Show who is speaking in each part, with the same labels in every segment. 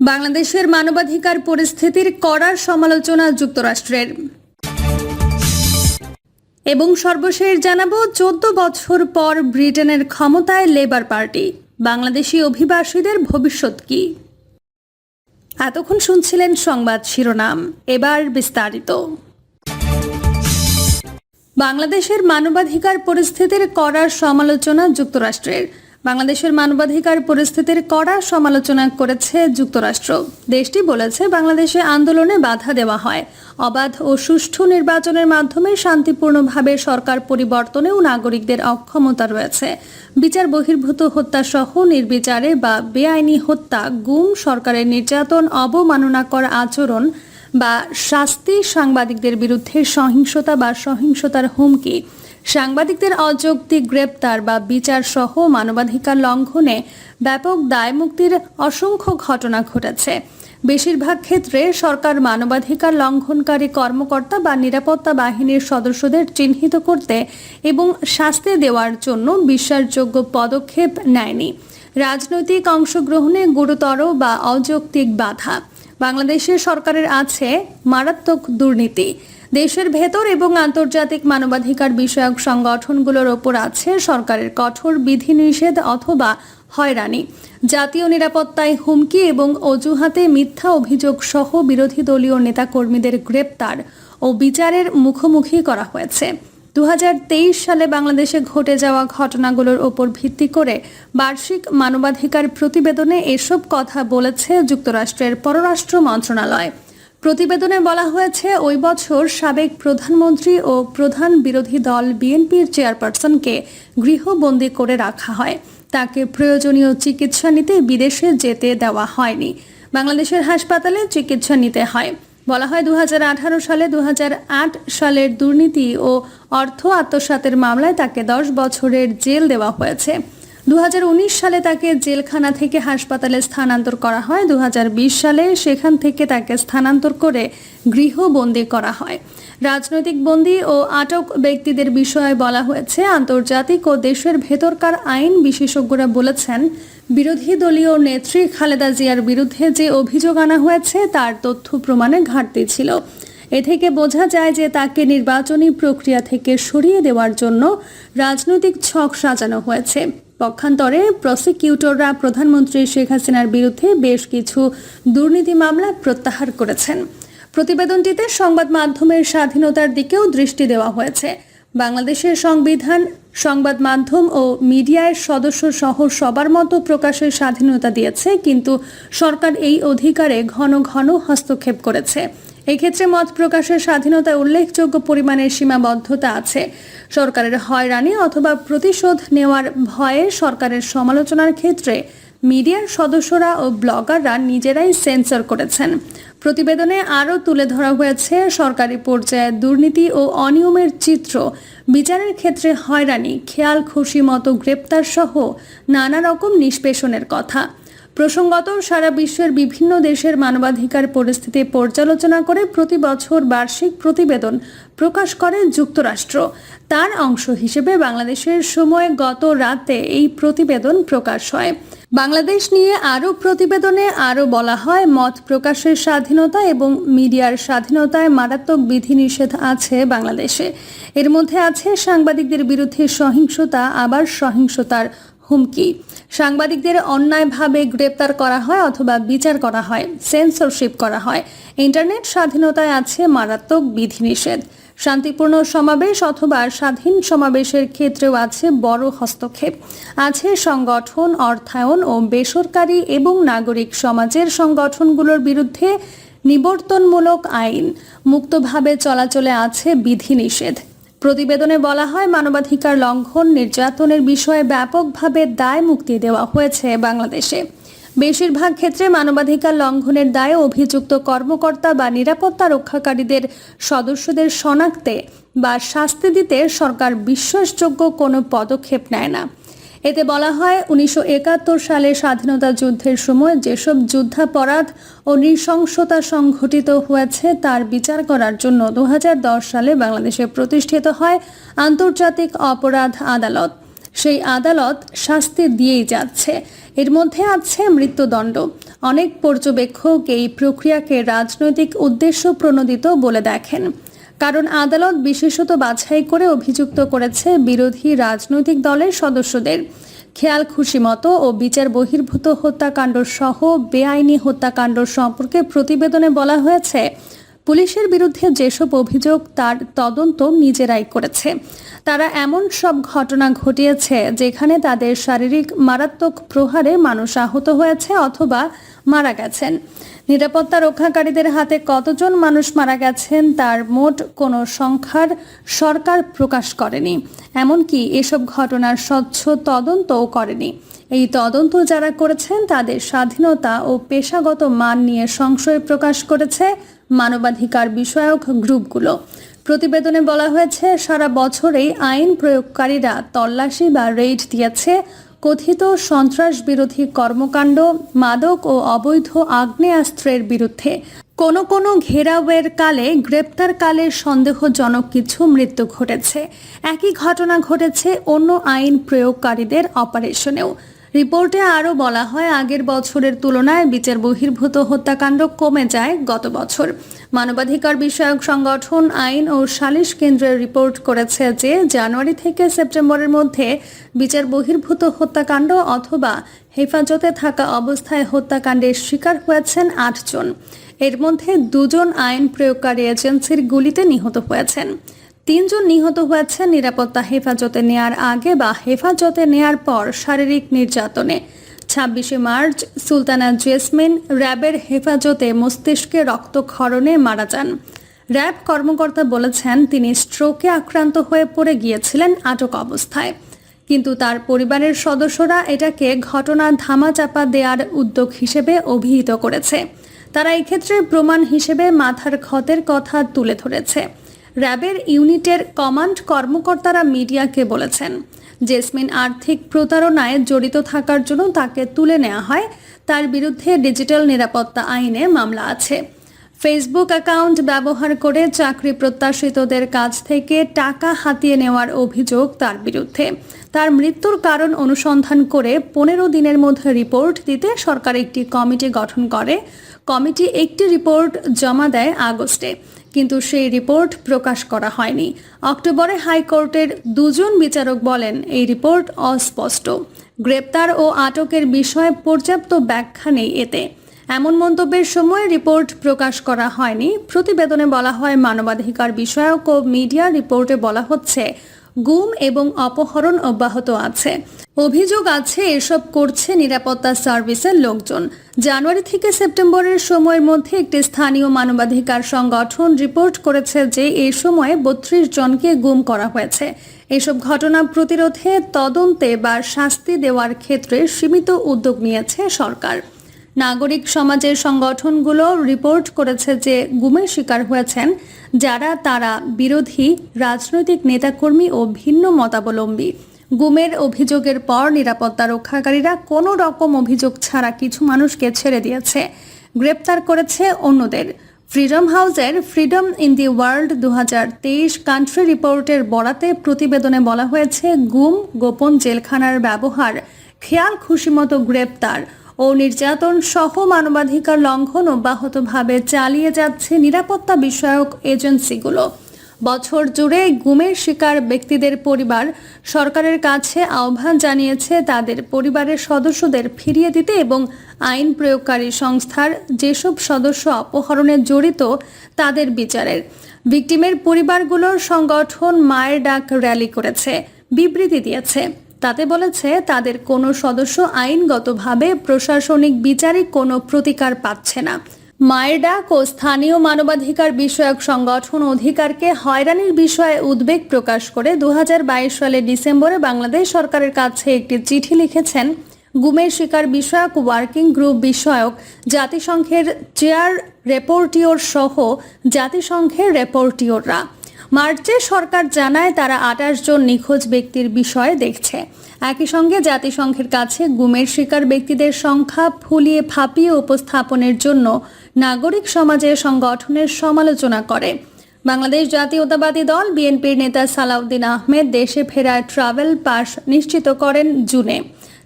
Speaker 1: বাংলাদেশের মানবাধিকার পরিস্থিতির কড়ার সমালোচনা যুক্তরাষ্ট্রের। এবং সর্বশেষ জানাব, চোদ্দ বছর পর ব্রিটেনের ক্ষমতায় লেবার পার্টি। বাংলাদেশি অভিবাসীদের ভবিষ্যৎ কি? এতক্ষণ শুনছিলেন সংবাদ শিরোনাম। এবার বিস্তারিত। বাংলাদেশের মানবাধিকার পরিস্থিতির কড়ার সমালোচনা যুক্তরাষ্ট্রের। বাংলাদেশের মানবাধিকার পরিস্থিতির কড়া সমালোচনা করেছে যুক্তরাষ্ট্র। দেশটি বলেছে বাংলাদেশে আন্দোলনে বাধা দেওয়া হয়। অবাধ ও সুষ্ঠু নির্বাচনের মাধ্যমে শান্তিপূর্ণভাবে সরকার পরিবর্তনেও নাগরিকদের অক্ষমতা রয়েছে। বিচার বহির্ভূত হত্যা সহ নির্বিচারে বা বেআইনি হত্যা, গুম, সরকারের নির্যাতন, অবমাননাকর আচরণ বা শাস্তি সাংবাদিকদের বিরুদ্ধে সহিংসতা বা সহিংসতার হুমকি সাংবাদিকদের অযৌক্তিক গ্রেপ্তার বা বিচার সহ মানবাধিকার লঙ্ঘনে ব্যাপক দায়মুক্তির অসংখ্য ঘটনা ঘটেছে। বেশিরভাগ ক্ষেত্রে সরকার মানবাধিকার লঙ্ঘনকারী কর্মকর্তা বা নিরাপত্তা বাহিনীর সদস্যদের চিহ্নিত করতে এবং শাস্তি দেওয়ার জন্য বিশ্বাসযোগ্য পদক্ষেপ নেয়নি। রাজনৈতিক অংশগ্রহণে গুরুতর বা অযৌক্তিক বাধা। বাংলাদেশের সরকারের আছে মারাত্মক দুর্নীতি। দেশের ভেতর এবং আন্তর্জাতিক মানবাধিকার বিষয়ক সংগঠনগুলোর ওপর আছে সরকারের কঠোর বিধিনিষেধ অথবা হয়রানি। জাতীয় নিরাপত্তায় হুমকি এবং অজুহাতে মিথ্যা অভিযোগ সহ বিরোধী দলীয় নেতাকর্মীদের গ্রেপ্তার ও বিচারের মুখোমুখি করা হয়েছে। দু হাজার তেইশ সালে বাংলাদেশে ঘটে যাওয়া ঘটনাগুলোর ওপর ভিত্তি করে বার্ষিক মানবাধিকার প্রতিবেদনে এসব কথা বলেছে যুক্তরাষ্ট্রের পররাষ্ট্র মন্ত্রণালয়। প্রতিবেদনে বলা হয়েছে, ওই বছর সাবেক প্রধানমন্ত্রী ও প্রধান বিরোধী দল বিএনপির চেয়ারপারসনকে গৃহবন্দী করে রাখা হয়। তাকে প্রয়োজনীয় চিকিৎসা নিতে বিদেশে যেতে দেওয়া হয়নি। বাংলাদেশের হাসপাতালে চিকিৎসা নিতে হয়। বলা হয় দু হাজার আঠারো সালে দু হাজার আট সালের দুর্নীতি ও অর্থ আত্মসাতের মামলায় তাকে দশ বছরের জেল দেওয়া হয়েছে। দু হাজার উনিশ সালে তাকে জেলখানা থেকে হাসপাতালে স্থানান্তর করা হয়। দুহাজার বিশ সালে সেখান থেকে তাকে স্থানান্তর করে গৃহবন্দী করা হয়। রাজনৈতিক বন্দী ও আটক ব্যক্তিদের বিষয়ে বলা হয়েছে, আন্তর্জাতিক ও দেশের ভেতরকার আইন বিশেষজ্ঞরা বলেছেন, বিরোধী দলীয় নেত্রী খালেদা জিয়ার বিরুদ্ধে যে অভিযোগ আনা হয়েছে, তার তথ্য প্রমাণে ঘাটতি ছিল। এ থেকে বোঝা যায় যে তাকে নির্বাচনী প্রক্রিয়া থেকে সরিয়ে দেওয়ার জন্য রাজনৈতিক ছক সাজানো হয়েছে। পক্ষান্তরে প্রসিকিউটররা প্রধানমন্ত্রী শেখ হাসিনার বিরুদ্ধে বেশ কিছু দুর্নীতি মামলা প্রত্যাহার করেছেন। প্রতিবেদনটিতে সংবাদ মাধ্যমের স্বাধীনতার দিকেও দৃষ্টি দেওয়া হয়েছে। বাংলাদেশের সংবিধান, সংবাদ মাধ্যম ও মিডিয়ার সদস্য সহ সবার মতো প্রকাশের স্বাধীনতা দিয়েছে, কিন্তু সরকার এই অধিকারে ঘন ঘন হস্তক্ষেপ করেছে। এক্ষেত্রে মত প্রকাশের স্বাধীনতায় উল্লেখযোগ্য পরিমাণের সীমাবদ্ধতা আছে। সরকারের হয়রানি অথবা প্রতিশোধ নেওয়ার ভয়ে সরকারের সমালোচনার ক্ষেত্রে মিডিয়ার সদস্যরা ও ব্লগাররা নিজেরাই সেন্সর করেছেন। প্রতিবেদনে আরও তুলে ধরা হয়েছে সরকারি পর্যায়ে দুর্নীতি ও অনিয়মের চিত্র। বিচারের ক্ষেত্রে হয়রানি, খেয়াল খুশি মতো গ্রেপ্তার সহ নানা রকম নিষ্পেষণের কথা। প্রসঙ্গত, সারা বিশ্বের বিভিন্ন দেশের মানবাধিকার পরিস্থিতি পর্যালোচনা করে প্রতি বছর বার্ষিক প্রতিবেদন প্রকাশ করে যুক্তরাষ্ট্র। তার অংশ হিসেবে বাংলাদেশের সময় গত রাতে এই প্রতিবেদন প্রকাশ হয়। বাংলাদেশ নিয়ে আরও প্রতিবেদনে আরও বলা হয়, মত প্রকাশের স্বাধীনতা এবং মিডিয়ার স্বাধীনতায় মারাত্মক বিধিনিষেধ আছে বাংলাদেশে। এর মধ্যে আছে সাংবাদিকদের বিরুদ্ধে সহিংসতা, আবার সহিংসতার হুমকি। সাংবাদিকদের অন্যায়ভাবে গ্রেপ্তার করা হয় অথবা বিচার করা হয় সেন্সরশিপ করা হয়। ইন্টারনেট স্বাধীনতায় আছে মারাত্মক বিধিনিষেধ। শান্তিপূর্ণ সমাবেশ অথবা স্বাধীন সমাবেশের ক্ষেত্রেও আছে বড় হস্তক্ষেপ। আছে সংগঠন, অর্থায়ন ও বেসরকারি এবং নাগরিক সমাজের সংগঠনগুলোর বিরুদ্ধে নিবর্তনমূলক আইন। মুক্তভাবে চলাচলে আছে বিধিনিষেধ। প্রতিবেদনে বলা হয়, মানবাধিকার লঙ্ঘন নির্যাতনের বিষয়ে ব্যাপকভাবে দায় মুক্তি দেওয়া হয়েছে বাংলাদেশে। বেশিরভাগ ক্ষেত্রে মানবাধিকার লঙ্ঘনের দায়ে অভিযুক্ত কর্মকর্তা বা নিরাপত্তা রক্ষাকারীদের সদস্যদের শনাক্তে বা শাস্তি দিতে সরকার বিশ্বাসযোগ্য কোনো পদক্ষেপ নেয় না। এতে বলা হয় উনিশশো একাত্তর সালে স্বাধীনতা যুদ্ধের সময় যেসব যুদ্ধাপরাধ ও নৃশংসতা সংঘটিত হয়েছে, তার বিচার করার জন্য দু হাজার দশ সালে বাংলাদেশে প্রতিষ্ঠিত হয় আন্তর্জাতিক অপরাধ আদালত। সেই আদালত শাস্তি দিয়েই যাচ্ছে। এর মধ্যে আছে মৃত্যুদণ্ড। অনেক পর্যবেক্ষক এই প্রক্রিয়াকে রাজনৈতিক উদ্দেশ্য প্রণোদিত বলে দেখেন। কারণ আদালত বিশেষত বাছাই করে অভিযুক্ত করেছে বিরোধী রাজনৈতিক দলের সদস্যদের। খেয়াল খুশি মতো ও বিচার বহির্ভূত হত্যাকাণ্ড সহ বেআইনি হত্যাকাণ্ড সম্পর্কে প্রতিবেদনে বলা হয়েছে পুলিশের বিরুদ্ধে যেসব অভিযোগ, তার তদন্ত নিজেরাই করেছে। তারা এমন সব ঘটনা ঘটিয়েছে যেখানে তাদের শারীরিক মারাত্মক প্রহারে মানুষ আহত হয়েছে অথবা মারা গেছেন। নিরাপত্তা রক্ষাকারীদের হাতে কতজন মানুষ মারা গেছেন তার মোট কোনো সংখ্যার সরকার প্রকাশ করেনি। এমনকি এসব ঘটনার স্বচ্ছ তদন্তও করেনি। এই তদন্ত যারা করেছেন, তাদের স্বাধীনতা ও পেশাগত মান নিয়ে সংশয় প্রকাশ করেছে মানবাধিকার বিষয়ক গ্রুপগুলো। প্রতিবেদনে বলা হয়েছে, সারা বছরেই আইন প্রয়োগকারীরা তল্লাশি বা রেইড দিয়েছে। কথিত সন্ত্রাস বিরোধী কর্মকাণ্ড, মাদক ও অবৈধ আগ্নেয়াস্ত্রের বিরুদ্ধে। কোনো কোনো ঘেরাওয়ের কালে গ্রেপ্তার কালে সন্দেহজনক কিছু মৃত্যু ঘটেছে। একই ঘটনা ঘটেছে অন্য আইন প্রয়োগকারীদের অপারেশনেও। রিপোর্টে আরও বলা হয়, আগের বছরের তুলনায় বিচার বহির্ভূত হত্যাকাণ্ড কমে যায় গত বছর। মানবাধিকার বিষয়ক সংগঠন আইন ও সালিশ কেন্দ্রের রিপোর্ট করেছে যে, জানুয়ারি থেকে সেপ্টেম্বরের মধ্যে বিচার বহির্ভূত হত্যাকাণ্ড অথবা হেফাজতে থাকা অবস্থায় হত্যাকাণ্ডের শিকার হয়েছেন আটজন এর মধ্যে দুজন আইন প্রয়োগকারী এজেন্সির গুলিতে নিহত হয়েছেন। তিনজন নিহত হয়েছে। নিরাপত্তা হেফাজতে নেয়ার আগে বা হেফাজতে নেয়ার পর শারীরিক নির্যাতনে। ছাব্বিশে মার্চ সুলতানা জেসমিন র্যাবের হেফাজতে মস্তিষ্কে রক্তক্ষরণে মারা যান। র্যাব কর্মকর্তা বলেছেন, তিনি স্ট্রোকে আক্রান্ত হয়ে পড়ে গিয়েছিলেন আটক অবস্থায়। কিন্তু তার পরিবারের সদস্যরা এটাকে ঘটনা ধামাচাপা দেওয়ার উদ্যোগ হিসেবে অভিহিত করেছে। তারা এক্ষেত্রে প্রমাণ হিসেবে মাথার ক্ষতের কথা তুলে ধরেছে। র্যাবের ইউনিটের কমান্ড কর্মকর্তারা মিডিয়াকে বলেছেন। জেসমিন আর্থিক প্রতারণায় জড়িত থাকার জন্য তাকে তুলে নেওয়া হয়। তার বিরুদ্ধে ডিজিটাল নিরাপত্তা আইনে মামলা আছে। ফেসবুক অ্যাকাউন্ট ব্যবহার করে চাকরি প্রত্যাশিতদের কাছ থেকে টাকা হাতিয়ে নেওয়ার অভিযোগ তার বিরুদ্ধে। তার মৃত্যুর কারণ অনুসন্ধান করে পনেরো দিনের মধ্যে রিপোর্ট দিতে সরকার একটি কমিটি গঠন করে। কমিটি একটি রিপোর্ট জমা দেয় আগস্টে। কিন্তু সেই রিপোর্ট প্রকাশ করা হয়নি। অক্টোবরে হাইকোর্টের দুজন বিচারক বলেন, এই রিপোর্ট অস্পষ্ট। গ্রেপ্তার ও আটকের বিষয়ে পর্যাপ্ত ব্যাখ্যা নেই এতে। এমন মন্তব্যের সময় রিপোর্ট প্রকাশ করা হয়নি। প্রতিবেদনে বলা হয়, মানবাধিকার বিষয়ক ও মিডিয়া রিপোর্টে বলা হচ্ছে গুম এবং অপহরণ অব্যাহত আছে। অভিযোগ আছে, এসব করছে নিরাপত্তা সার্ভিসের লোকজন। জানুয়ারি থেকে সেপ্টেম্বরের সময়ের মধ্যে একটি স্থানীয় মানবাধিকার সংগঠন রিপোর্ট করেছে যে এই সময়ে বত্রিশ জনকে গুম করা হয়েছে। এসব ঘটনা প্রতিরোধে তদন্তে বা শাস্তি দেওয়ার ক্ষেত্রে সীমিত উদ্যোগ নিয়েছে সরকার। নাগরিক সমাজের সংগঠনগুলো রিপোর্ট করেছে যে গুমের শিকার হয়েছেন যারা তারা বিরোধী, রাজনৈতিক নেতাকর্মী ও ভিন্ন মতাবলম্বী। গুমের অভিযোগের পর নিরাপত্তা রক্ষাকারীরা কোনো রকম অভিযোগ ছাড়া কিছু মানুষকে ছেড়ে দিয়েছে। গ্রেপ্তার করেছে অন্যদের। ফ্রিডম হাউসের ফ্রিডম ইন দি ওয়ার্ল্ড দু হাজার তেইশ কান্ট্রি রিপোর্টের বরাতে প্রতিবেদনে বলা হয়েছে, গুম গোপন জেলখানার ব্যবহার, খেয়াল খুশিমতো গ্রেপ্তার ও নির্যাতন সহ মানবাধিকার লঙ্ঘন অব্যাহতভাবে চালিয়ে যাচ্ছে নিরাপত্তা বিষয়ক এজেন্সিগুলো। বছর জুড়ে গুমের শিকার ব্যক্তিদের পরিবার সরকারের কাছে আহ্বান জানিয়েছে তাদের পরিবারের সদস্যদের ফিরিয়ে দিতে এবং আইন প্রয়োগকারী সংস্থার যেসব সদস্য অপহরণে জড়িত তাদের বিচারের। ভিকটিমের পরিবারগুলোর সংগঠন মায়ের ডাক র্যালি করেছে। বিবৃতি দিয়েছে। তাতে বলেছে, তাদের কোনো সদস্য আইনগতভাবে প্রশাসনিক বিচারিক কোনো প্রতিকার পাচ্ছে না। মায়ের ডাক ও স্থানীয় মানবাধিকার বিষয়ক সংগঠন অধিকারকে হয়রানির বিষয়ে উদ্বেগ প্রকাশ করে দু হাজার বাইশ সালের ডিসেম্বরে বাংলাদেশ সরকারের কাছে একটি চিঠি লিখেছেন গুমের শিকার বিষয়ক ওয়ার্কিং গ্রুপ বিষয়ক জাতিসংঘের চেয়ার রেপোর্টিওর সহ জাতিসংঘের রেপোর্টিওররা। মার্চে সরকার জানায় তারা আঠাশ জন নিখোঁজ ব্যক্তির বিষয়ে দেখছে। একই সঙ্গে জাতিসংঘের কাছে গুমের শিকার ব্যক্তিদের সংখ্যা ফুলিয়ে ফাঁপিয়ে উপস্থাপনের জন্য নাগরিক সমাজের সংগঠনের সমালোচনা করে। বাংলাদেশ জাতীয়তাবাদী দল, বিএনপির নেতা সালাউদ্দিন আহমেদ দেশে ফেরার ট্রাভেল পাস নিশ্চিত করেন জুনে।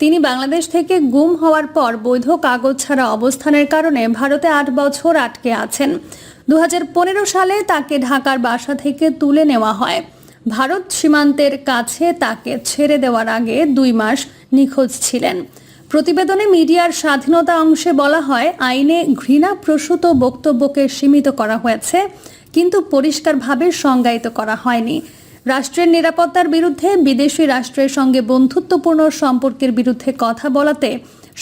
Speaker 1: তিনি বাংলাদেশ থেকে গুম হওয়ার পর বৈধ কাগজ ছাড়া অবস্থানের কারণে ভারতে আট বছর আটকে আছেন। দু হাজার পনেরো সালে তাকে ঢাকার বাসা থেকে তুলে নেওয়া হয়। ভারত সীমান্তের কাছে তাকে ছেড়ে দেওয়ার আগে দুই মাস নিখোঁজ ছিলেন। প্রতিবেদনে মিডিয়ার স্বাধীনতা অংশে বলা হয়, আইনে ঘৃণা প্রসূত বক্তব্যকে সীমিত করা হয়েছে, কিন্তু পরিষ্কারভাবে সংজ্ঞায়িত করা হয়নি। রাষ্ট্রের নিরাপত্তার বিরুদ্ধে বিদেশি রাষ্ট্রের সঙ্গে বন্ধুত্বপূর্ণ সম্পর্কের বিরুদ্ধে কথা বলাতে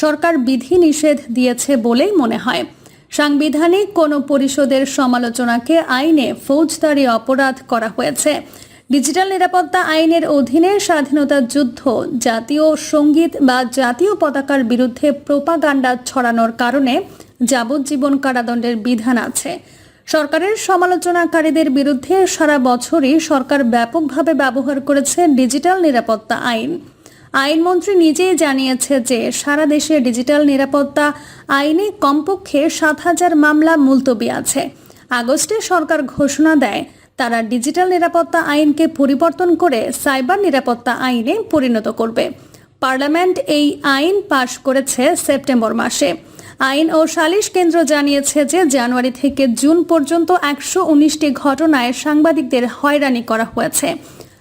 Speaker 1: সরকার বিধি নিষেধ দিয়েছে বলেই মনে হয়। সাংবিধানিক কোনো পরিষদের সমালোচনাকে আইনে ফৌজদারি অপরাধ করা হয়েছে। ডিজিটাল নিরাপত্তা আইনের অধীনে স্বাধীনতা যুদ্ধ, জাতীয় সংগীত বা জাতীয় পতাকার বিরুদ্ধে প্রোপাগান্ডা ছড়ানোর কারণে যাবজ্জীবন কারাদণ্ডের বিধান আছে। সরকারের সমালোচনাকারীদের বিরুদ্ধে সারা বছরই সরকার ব্যাপকভাবে ব্যবহার করেছে ডিজিটাল নিরাপত্তা আইন। আইনমন্ত্রী নিজেই জানিয়েছে যে সারা দেশে ডিজিটাল নিরাপত্তা আইনে কমপক্ষে সাত হাজার মামলা মুলতবি আছে। আগস্টে সরকার ঘোষণা দেয়, তারা ডিজিটাল নিরাপত্তা আইনকে পরিবর্তন করে সাইবার নিরাপত্তা আইনে পরিণত করবে। পার্লামেন্ট এই আইন পাশ করেছে সেপ্টেম্বর মাসে। আইন ও সালিশ কেন্দ্র জানিয়েছে যে জানুয়ারি থেকে জুন পর্যন্ত একশো উনিশটি ঘটনায় সাংবাদিকদের হয়রানি করা হয়েছে।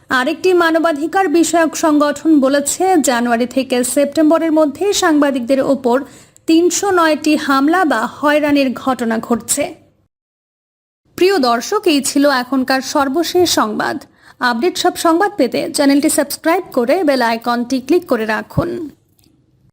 Speaker 1: আরেকটি মানবাধিকার বিষয়ক সংগঠন বলেছে, জানুয়ারি থেকে সেপ্টেম্বরের মধ্যে সাংবাদিকদের ওপর তিনশো নয়টি হামলা বা হয়রানির ঘটনা ঘটছে। প্রিয় দর্শক, এই ছিল এখনকার সর্বশেষ সংবাদ। আপডেট সব সংবাদ পেতে চ্যানেলটি সাবস্ক্রাইব করে বেল আইকনটি ক্লিক করে রাখুন।